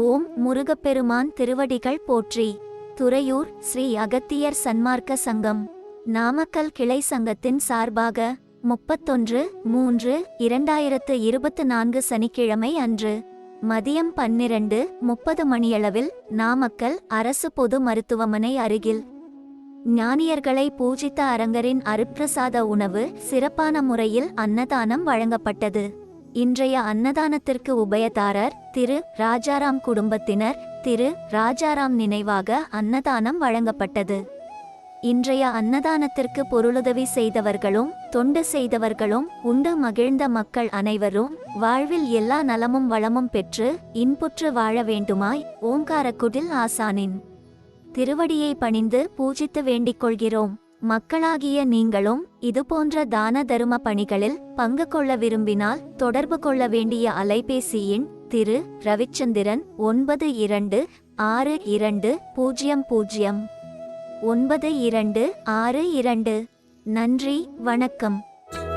ஓம் முருகப்பெருமான் திருவடிகள் போற்றி. துறையூர் ஸ்ரீ அகத்தியர் சன்மார்க்க சங்கம். நாமக்கல் கிளை சங்கத்தின் சார்பாக முப்பத்தொன்று மூன்று இரண்டாயிரத்து இருபத்து நான்கு சனிக்கிழமை அன்று மதியம் பன்னிரண்டு முப்பது மணியளவில் நாமக்கல் அரசு பொது மருத்துவமனை அருகில். ஞானியர்களை பூஜித்த அரங்கரின் அருப்பிரசாத உணவு சிறப்பான முறையில் அன்னதானம் வழங்கப்பட்டது. இன்றைய அன்னதானத்திற்கு உபயதாரர் திரு ராஜாராம் குடும்பத்தினர் திரு ராஜாராம் நினைவாக அன்னதானம் வழங்கப்பட்டது. இன்றைய அன்னதானத்திற்கு பொருளுதவி செய்தவர்களும் தொண்டு செய்தவர்களும் உண்டு மகிழ்ந்த மக்கள் அனைவரும் வாழ்வில் எல்லா நலமும் வளமும் பெற்று இன்புற்று வாழ வேண்டுமாய் ஓங்காரக்குடில் ஆசானின். திருவடியை பணிந்து பூஜித்து வேண்டிக் கொள்கிறோம். மக்களாகிய நீங்களும் இதுபோன்ற தான தரும பணிகளில் பங்கு கொள்ள விரும்பினால் தொடர்பு கொள்ள வேண்டிய அலைபேசியின் திரு ரவிச்சந்திரன் ஒன்பது இரண்டு ஆறு இரண்டு பூஜ்ஜியம் பூஜ்ஜியம் ஒன்பது இரண்டு ஆறு இரண்டு. நன்றி வணக்கம்.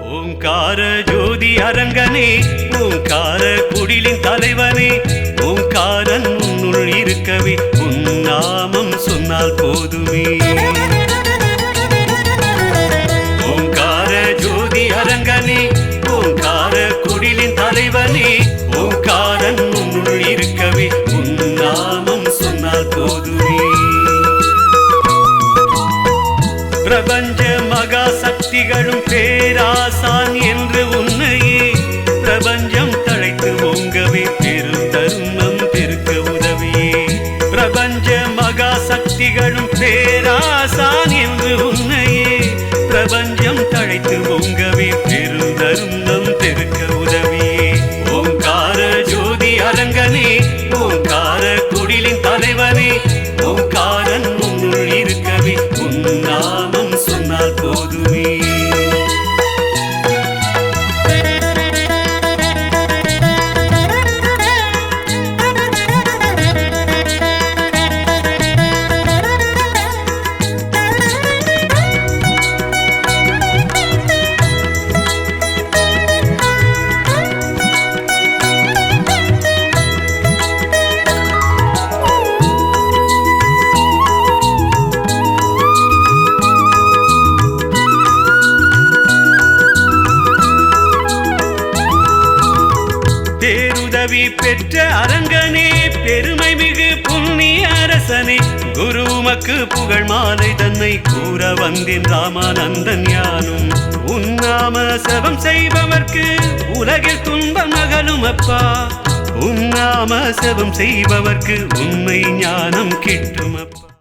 ஓங்கார ஜோதி அரங்கனே ஓங்கார குடிலின் தலைவனே ஓங்காரன் உன்னுள் இருக்கவே உன் நாமம் சொன்னால் போதுமே. போதுமே பிரபஞ்ச மகா சக்திகளும் பேராசான் என்று உன்னையே பிரபஞ்சம் தழைத்து ஓங்கவே பெரும் தர்மம் பெருக்க உதவியே. பிரபஞ்ச மகா சக்திகளும் பேராசான் என்று உன்னையே பிரபஞ்சம் தழைத்து ஓங்கவே பிறவி பெற்ற அரங்கனே பெருமை மிகு புண்ணிய அரசனே. குரு உமக்கு புகழ் மாலை தன்னை கூற வந்தேன் ராமானந்தன் யானும். உன்னாம சபம் செய்பவர்க்கு உலகில் துன்பம் அகலும் அப்பா. உன்னாம சபம் செய்பவர்க்கு உண்மை ஞானம் கிட்டும் அப்பா